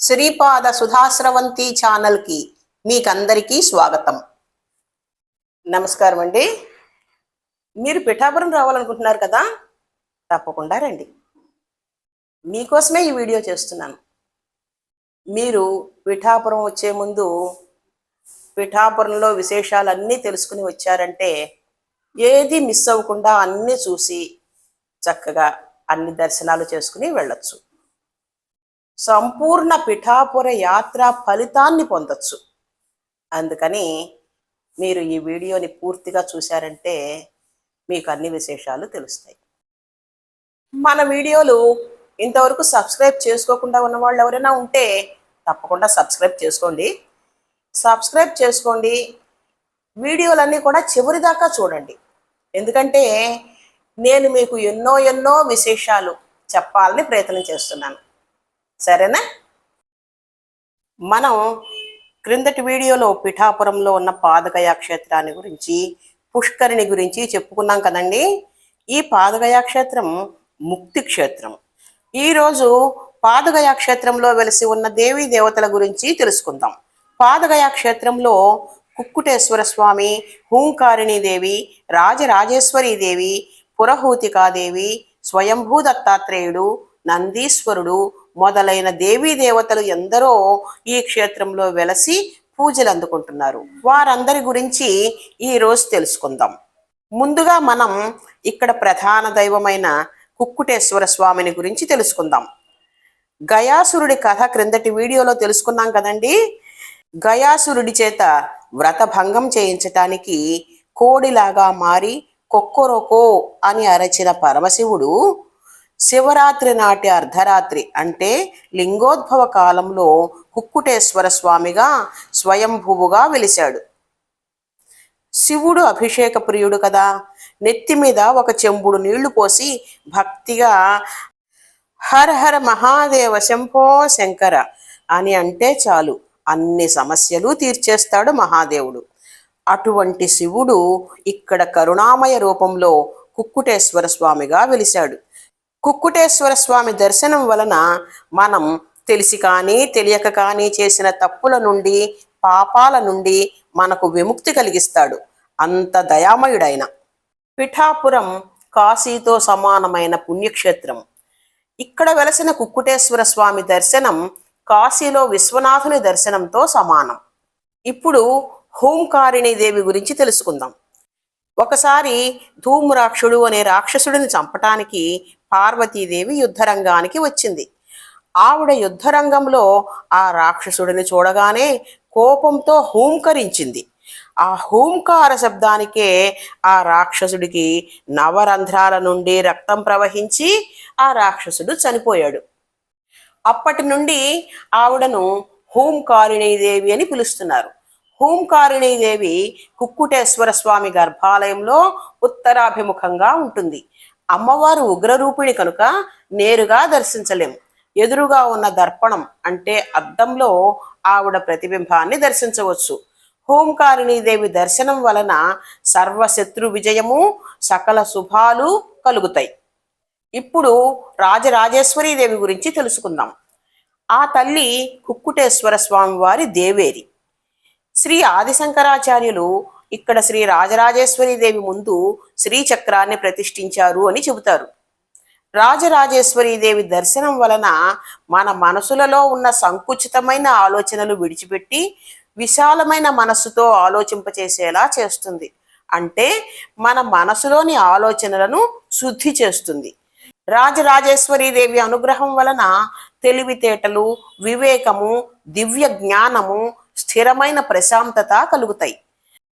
శ్రీపాద సుధాశ్రవంతి ఛానల్కి మీకందరికీ స్వాగతం. నమస్కారం అండి. మీరు పిఠాపురం రావాలనుకుంటున్నారు కదా? తప్పకుండా రండి. మీకోసమే ఈ వీడియో చేస్తున్నాను. మీరు పిఠాపురం వచ్చే ముందు పిఠాపురంలో విశేషాలన్నీ తెలుసుకుని వచ్చారంటే ఏది మిస్ అవ్వకుండా అన్నీ చూసి చక్కగా అన్ని దర్శనాలు చేసుకుని వెళ్ళొచ్చు. సంపూర్ణ పిఠాపుర యాత్ర ఫలితాన్ని పొందొచ్చు. అందుకని మీరు ఈ వీడియోని పూర్తిగా చూశారంటే మీకు అన్ని విశేషాలు తెలుస్తాయి. మన వీడియోలు ఇంతవరకు సబ్స్క్రైబ్ చేసుకోకుండా ఉన్న వాళ్ళు ఎవరైనా ఉంటే తప్పకుండా సబ్స్క్రైబ్ చేసుకోండి. సబ్స్క్రైబ్ చేసుకోండి. వీడియోలన్నీ కూడా చివరి దాకా చూడండి. ఎందుకంటే నేను మీకు ఎన్నో ఎన్నో విశేషాలు చెప్పాలని ప్రయత్నం చేస్తున్నాను. సరేనా? మనం క్రిందటి వీడియోలో పిఠాపురంలో ఉన్న పాదగయా క్షేత్రాన్ని గురించి పుష్కరిణి గురించి చెప్పుకున్నాం కదండి. ఈ పాదగయా క్షేత్రం ముక్తి క్షేత్రం. ఈరోజు పాదగయా క్షేత్రంలో వెలిసి ఉన్న దేవీ దేవతల గురించి తెలుసుకుందాం. పాదగయా క్షేత్రంలో కుక్కుటేశ్వర స్వామి హూంకారిణీదేవి దేవి దేవి పురహూతికాదేవి స్వయంభూ దత్తాత్రేయుడు నందీశ్వరుడు మొదలైన దేవీ దేవతలు ఎందరో ఈ క్షేత్రంలో వెలసి పూజలు అందుకుంటున్నారు. వారందరి గురించి ఈరోజు తెలుసుకుందాం. ముందుగా మనం ఇక్కడ ప్రధాన దైవమైన కుక్కుటేశ్వర స్వామిని గురించి తెలుసుకుందాం. గయాసురుడి కథ క్రిందటి వీడియోలో తెలుసుకున్నాం కదండి. గయాసురుడి చేత వ్రత భంగం చేయించటానికి కోడిలాగా మారి కొక్కొరొకో అని అరచిన పరమశివుడు శివరాత్రి నాటి అర్ధరాత్రి అంటే లింగోద్భవ కాలంలో కుక్కుటేశ్వర స్వామిగా స్వయంభువుగా వెలిశాడు. శివుడు అభిషేక ప్రియుడు కదా. నెత్తి మీద ఒక చెంబుడు నీళ్ళు పోసి భక్తిగా హర హర మహాదేవ శంభో శంకర అని అంటే చాలు. అన్ని సమస్యలు తీర్చేస్తాడు మహాదేవుడు. అటువంటి శివుడు ఇక్కడ కరుణామయ రూపంలో కుక్కుటేశ్వర స్వామిగా వెలిశాడు. కుక్కుటేశ్వర స్వామి దర్శనం వలన మనం తెలిసి కానీ తెలియక కానీ చేసిన తప్పుల నుండి పాపాల నుండి మనకు విముక్తి కలిగిస్తాడు. అంత దయామయుడైన. పిఠాపురం కాశీతో సమానమైన పుణ్యక్షేత్రం. ఇక్కడ వెలసిన కుక్కుటేశ్వర స్వామి దర్శనం కాశీలో విశ్వనాథుని దర్శనంతో సమానం. ఇప్పుడు హోంకారిణి దేవి గురించి తెలుసుకుందాం. ఒకసారి ధూమ్రాక్షుడు అనే రాక్షసుడిని చంపటానికి పార్వతీదేవి యుద్ధరంగానికి వచ్చింది. ఆవిడ యుద్ధరంగంలో ఆ రాక్షసుడిని చూడగానే కోపంతో హూంకరించింది. ఆ హూంకార శబ్దానికే ఆ రాక్షసుడికి నవరంధ్రాల నుండి రక్తం ప్రవహించి ఆ రాక్షసుడు చనిపోయాడు. అప్పటి నుండి ఆవిడను హూంకారిణీదేవి అని పిలుస్తున్నారు. హూంకారిణీదేవి కుక్కుటేశ్వర స్వామి గర్భాలయంలో ఉత్తరాభిముఖంగా ఉంటుంది. అమ్మవారు ఉగ్రరూపిణి కనుక నేరుగా దర్శించలేం ఎదురుగా ఉన్న దర్పణం అంటే అద్దంలో ఆవిడ ప్రతిబింబాన్ని దర్శించవచ్చు. హోంకారిణీదేవి దర్శనం వలన సర్వశత్రు విజయము సకల శుభాలు కలుగుతాయి. ఇప్పుడు రాజరాజేశ్వరీ దేవి గురించి తెలుసుకుందాం. ఆ తల్లి కుక్కుటేశ్వర స్వామి వారి దేవేరి. శ్రీ ఆదిశంకరాచార్యులు ఇక్కడ శ్రీ రాజరాజేశ్వరి దేవి ముందు శ్రీచక్రాన్ని ప్రతిష్ఠించారు అని చెబుతారు. రాజరాజేశ్వరీదేవి దర్శనం వలన మన మనసులలో ఉన్న సంకుచితమైన ఆలోచనలు విడిచిపెట్టి విశాలమైన మనస్సుతో ఆలోచింపచేసేలా చేస్తుంది. అంటే మన మనసులోని ఆలోచనలను శుద్ధి చేస్తుంది. రాజరాజేశ్వరీదేవి అనుగ్రహం వలన తెలివితేటలు వివేకము దివ్య జ్ఞానము స్థిరమైన ప్రశాంతత కలుగుతాయి.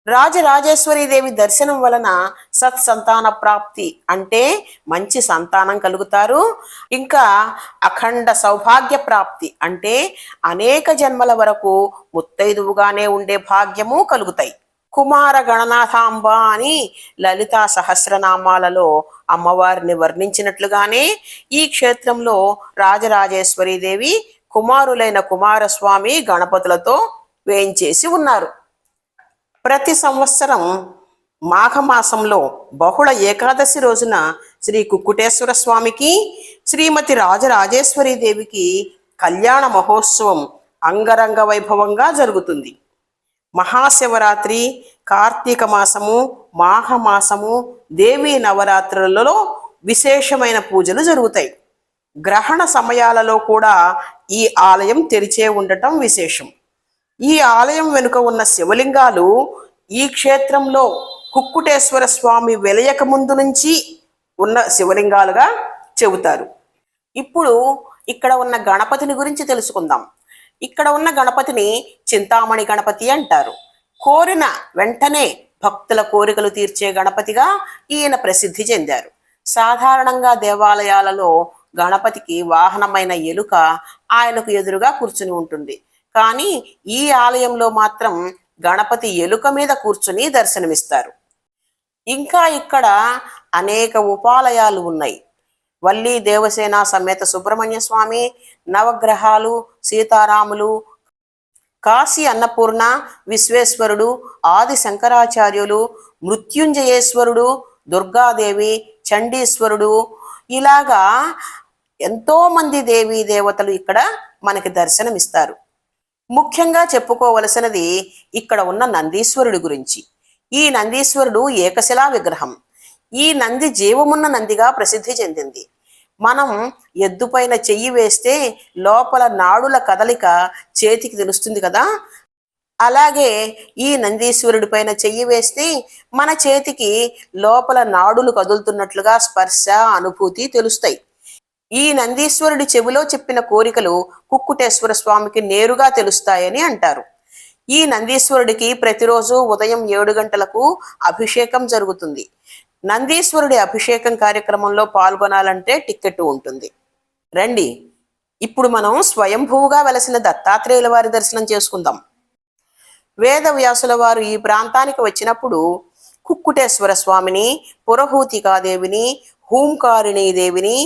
రాజరాజేశ్వరీదేవి దర్శనం వలన సత్సంతాన ప్రాప్తి అంటే మంచి సంతానం కలుగుతారు. ఇంకా అఖండ సౌభాగ్య ప్రాప్తి అంటే అనేక జన్మల వరకు ముత్తైదువుగానే ఉండే భాగ్యము కలుగుతాయి. కుమార గణనాథాంబ అని లలితా సహస్రనామాలలో అమ్మవారిని వర్ణించినట్లుగానే ఈ క్షేత్రంలో రాజరాజేశ్వరీదేవి కుమారులైన కుమారస్వామి గణపతులతో వేయించేసి ఉన్నారు. ప్రతి సంవత్సరం మాఘమాసంలో బహుళ ఏకాదశి రోజున శ్రీ కుక్కుటేశ్వర స్వామికి శ్రీమతి రాజరాజేశ్వరి దేవికి కళ్యాణ మహోత్సవం అంగరంగ వైభవంగా జరుగుతుంది. మహాశివరాత్రి కార్తీక మాసము మాఘమాసము దేవీ నవరాత్రులలో విశేషమైన పూజలు జరుగుతాయి. గ్రహణ సమయాలలో కూడా ఈ ఆలయం తెరిచే ఉండటం విశేషం. ఈ ఆలయం వెనుక ఉన్న శివలింగాలు ఈ క్షేత్రంలో కుక్కుటేశ్వర స్వామి వెలయక ముందు నుంచి ఉన్న శివలింగాలుగా చెబుతారు. ఇప్పుడు ఇక్కడ ఉన్న గణపతిని గురించి తెలుసుకుందాం. ఇక్కడ ఉన్న గణపతిని చింతామణి గణపతి అంటారు. కోరిన వెంటనే భక్తుల కోరికలు తీర్చే గణపతిగా ఈయన ప్రసిద్ధి చెందారు. సాధారణంగా దేవాలయాలలో గణపతికి వాహనమైన ఎలుక ఆయనకు ఎదురుగా కూర్చుని ఉంటుంది. కానీ ఈ ఆలయంలో మాత్రం గణపతి ఎలుక మీద కూర్చుని దర్శనమిస్తారు. ఇంకా ఇక్కడ అనేక ఉపాలయాలు ఉన్నాయి. వల్లి దేవసేన సమేత సుబ్రహ్మణ్య స్వామి నవగ్రహాలు సీతారాములు కాశీ అన్నపూర్ణ విశ్వేశ్వరుడు ఆది శంకరాచార్యులు మృత్యుంజయేశ్వరుడు దుర్గాదేవి చండీశ్వరుడు ఇలాగా ఎంతో మంది దేవీ దేవతలు ఇక్కడ మనకి దర్శనమిస్తారు. ముఖ్యంగా చెప్పుకోవలసినది ఇక్కడ ఉన్న నందీశ్వరుడి గురించి. ఈ నందీశ్వరుడు ఏకశిలా విగ్రహం. ఈ నంది జీవమున్న నందిగా ప్రసిద్ధి చెందింది. మనం ఎద్దుపైన చెయ్యి వేస్తే లోపల నాడుల కదలిక చేతికి తెలుస్తుంది కదా? అలాగే ఈ నందీశ్వరుడి పైన చెయ్యి వేస్తే మన చేతికి లోపల నాడులు కదులుతున్నట్లుగా స్పర్శ అనుభూతి తెలుస్తాయి. ఈ నందీశ్వరుడి చెవిలో చెప్పిన కోరికలు కుక్కుటేశ్వర స్వామికి నేరుగా తెలుస్తాయని అంటారు. ఈ నందీశ్వరుడికి ప్రతిరోజు ఉదయం ఏడు గంటలకు అభిషేకం జరుగుతుంది. నందీశ్వరుడి అభిషేకం కార్యక్రమంలో పాల్గొనాలంటే టిక్కెట్ ఉంటుంది. రండి ఇప్పుడు మనం స్వయంభూగా వెలసిన దత్తాత్రేయుల వారి దర్శనం చేసుకుందాం. వేద వ్యాసుల వారు ఈ ప్రాంతానికి వచ్చినప్పుడు కుక్కుటేశ్వర స్వామిని పురహూతికాదేవిని హూంకారిణీ దేవిని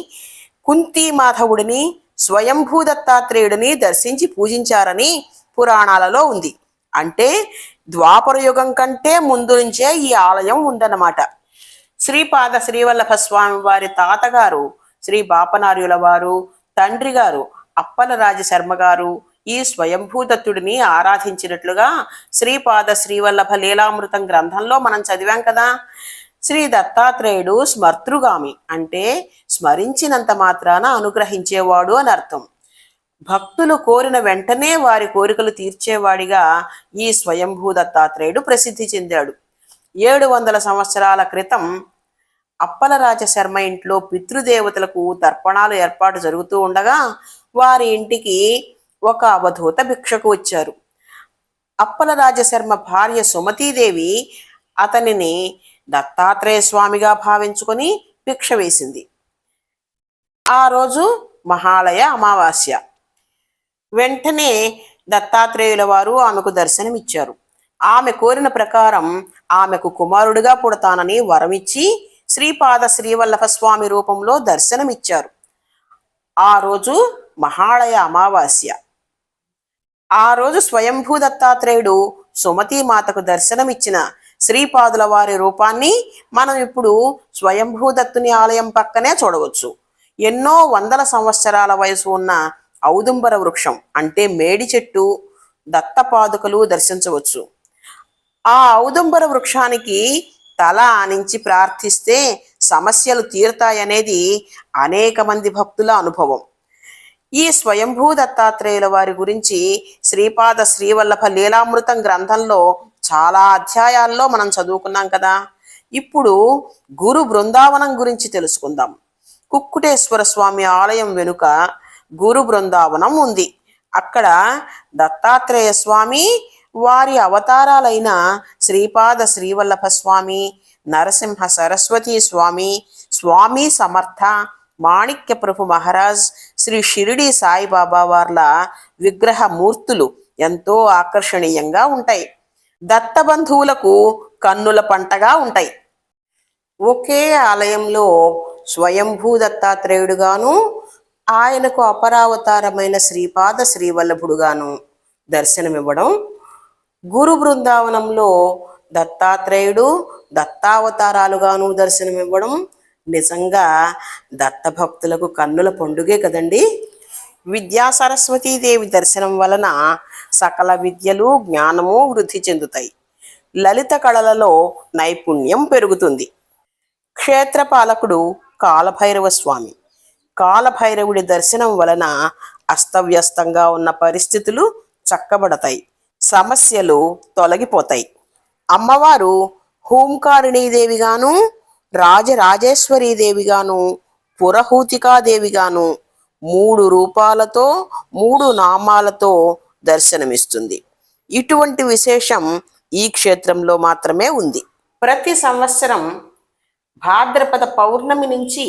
కుంతి మాధవుడిని స్వయంభూ దత్తాత్రేయుడిని దర్శించి పూజించారని పురాణాలలో ఉంది. అంటే ద్వాపర యుగం కంటే ముందు నుంచే ఈ ఆలయం ఉందన్నమాట. శ్రీపాద శ్రీవల్లభ స్వామి వారి తాతగారు శ్రీ బాపనార్యుల వారు తండ్రి గారు అప్పలరాజ శర్మ గారు ఈ స్వయంభూదత్తుడిని ఆరాధించినట్లుగా శ్రీపాద శ్రీవల్లభ లీలామృతం గ్రంథంలో మనం చదివాం కదా. శ్రీ దత్తాత్రేయుడు స్మర్తృగామి. అంటే స్మరించినంత మాత్రాన అనుగ్రహించేవాడు అని అర్థం. భక్తులు కోరిన వెంటనే వారి కోరికలు తీర్చేవాడిగా ఈ స్వయంభూ దత్తాత్రేయుడు ప్రసిద్ధి చెందాడు. ఏడు వందల సంవత్సరాల క్రితం అప్పలరాజ శర్మ ఇంట్లో పితృదేవతలకు తర్పణాలు ఏర్పాటు జరుగుతూ ఉండగా వారి ఇంటికి ఒక అవధూత భిక్షకు వచ్చారు. అప్పలరాజ శర్మ భార్య సుమతీదేవి అతనిని దత్తాత్రేయ స్వామిగా భావించుకొని భిక్ష వేసింది. ఆ రోజు మహాలయ అమావాస్య. వెంటనే దత్తాత్రేయుల వారు ఆమెకు దర్శనమిచ్చారు. ఆమె కోరిన ప్రకారం ఆమెకు కుమారుడిగా పుడతానని వరమిచ్చి శ్రీపాద శ్రీవల్లభ స్వామి రూపంలో దర్శనమిచ్చారు. ఆ రోజు మహాళయ అమావాస్య. ఆ రోజు స్వయంభూ దత్తాత్రేయుడు సుమతీ మాతకు దర్శనమిచ్చిన శ్రీపాదుల వారి రూపాన్ని మనం ఇప్పుడు స్వయంభూదత్తుని ఆలయం పక్కనే చూడవచ్చు. ఎన్నో వందల సంవత్సరాల వయసు ఉన్న ఔదుంబర వృక్షం అంటే మేడి చెట్టు దత్తపాదుకలు దర్శించవచ్చు. ఆ ఔదుంబర వృక్షానికి తల ఆనించి ప్రార్థిస్తే సమస్యలు తీరుతాయనేది అనేక మంది భక్తుల అనుభవం. ఈ స్వయంభూ దత్తాత్రేయుల వారి గురించి శ్రీపాద శ్రీవల్లభ లీలామృతం గ్రంథంలో చాలా అధ్యాయాల్లో మనం చదువుకున్నాం కదా. ఇప్పుడు గురు బృందావనం గురించి తెలుసుకుందాం. కుక్కుటేశ్వర స్వామి ఆలయం వెనుక గురు బృందావనం ఉంది. అక్కడ దత్తాత్రేయ స్వామి వారి అవతారాలైన శ్రీపాద శ్రీవల్లభ స్వామి నరసింహ సరస్వతి స్వామి స్వామి సమర్థ మాణిక్య ప్రభు మహారాజ్ శ్రీ షిరిడి సాయిబాబా వార్ల విగ్రహ మూర్తులు ఎంతో ఆకర్షణీయంగా ఉంటాయి. దత్తబంధువులకు కన్నుల పంటగా ఉంటాయి. ఒకే ఆలయంలో స్వయంభూ దత్తాత్రేయుడుగాను ఆయనకు అపరావతారమైన శ్రీపాద శ్రీవల్లభుడుగాను దర్శనమివ్వడం. గురు బృందావనంలో దత్తాత్రేయుడు దత్తావతారాలుగాను దర్శనమివ్వడం. నిజంగా దత్తభక్తులకు కన్నుల పండుగే కదండి. విద్యా సరస్వతీదేవి దర్శనం వలన సకల విద్యలు జ్ఞానము వృద్ధి చెందుతాయి. లలిత కళలలో నైపుణ్యం పెరుగుతుంది. క్షేత్రపాలకుడు కాలభైరవ స్వామి. కాలభైరవుడి దర్శనం వలన అస్తవ్యస్తంగా ఉన్న పరిస్థితులు చక్కబడతాయి. సమస్యలు తొలగిపోతాయి. అమ్మవారు హూంకారిణీదేవిగాను రాజరాజేశ్వరీదేవిగాను పురహూతికాదేవిగాను మూడు రూపాలతో మూడు నామాలతో దర్శనమిస్తుంది. ఇటువంటి విశేషం ఈ క్షేత్రంలో మాత్రమే ఉంది. ప్రతి సంవత్సరం భాద్రపద పౌర్ణమి నుంచి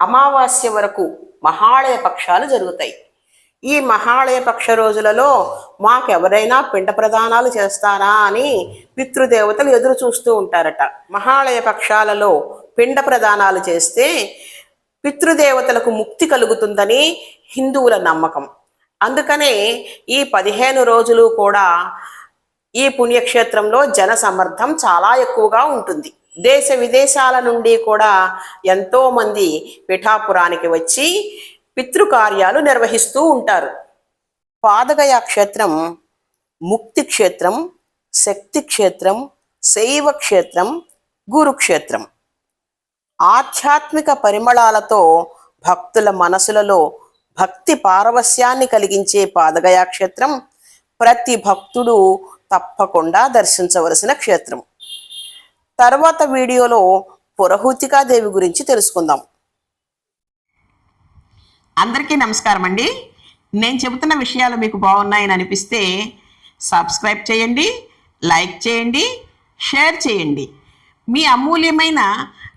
అమావాస్య వరకు మహాళయ పక్షాలు జరుగుతాయి. ఈ మహాళయ పక్ష రోజులలో మాకెవరైనా పిండ ప్రదానాలు చేస్తారా అని పితృదేవతలు ఎదురు చూస్తూ ఉంటారట. మహాళయ పక్షాలలో పిండ ప్రదానాలు చేస్తే పితృదేవతలకు ముక్తి కలుగుతుందని హిందువుల నమ్మకం. అందుకనే ఈ పదిహేను రోజులు కూడా ఈ పుణ్యక్షేత్రంలో జన సమర్థం చాలా ఎక్కువగా ఉంటుంది. దేశ విదేశాల నుండి కూడా ఎంతోమంది పిఠాపురానికి వచ్చి పితృకార్యాలు నిర్వహిస్తూ ఉంటారు. పాదగయ క్షేత్రం ముక్తి క్షేత్రం శక్తి క్షేత్రం శైవ క్షేత్రం గురుక్షేత్రం ఆధ్యాత్మిక పరిమళాలతో భక్తుల మనసులలో భక్తి పారవస్యాన్ని కలిగించే పాదగయ క్షేత్రం ప్రతి భక్తుడు తప్పకుండా దర్శించవలసిన క్షేత్రం. తర్వాత వీడియోలో పురహూతికాదేవి గురించి తెలుసుకుందాం. అందరికీ నమస్కారం అండి నేను చెబుతున్న విషయాలు మీకు బాగున్నాయని అనిపిస్తే సబ్స్క్రైబ్ చేయండి లైక్ చేయండి షేర్ చేయండి. మీ అమూల్యమైన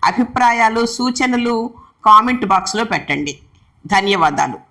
అభిప్రాయాలు సూచనలు కామెంట్ బాక్స్లో పెట్టండి. ధన్యవాదాలు.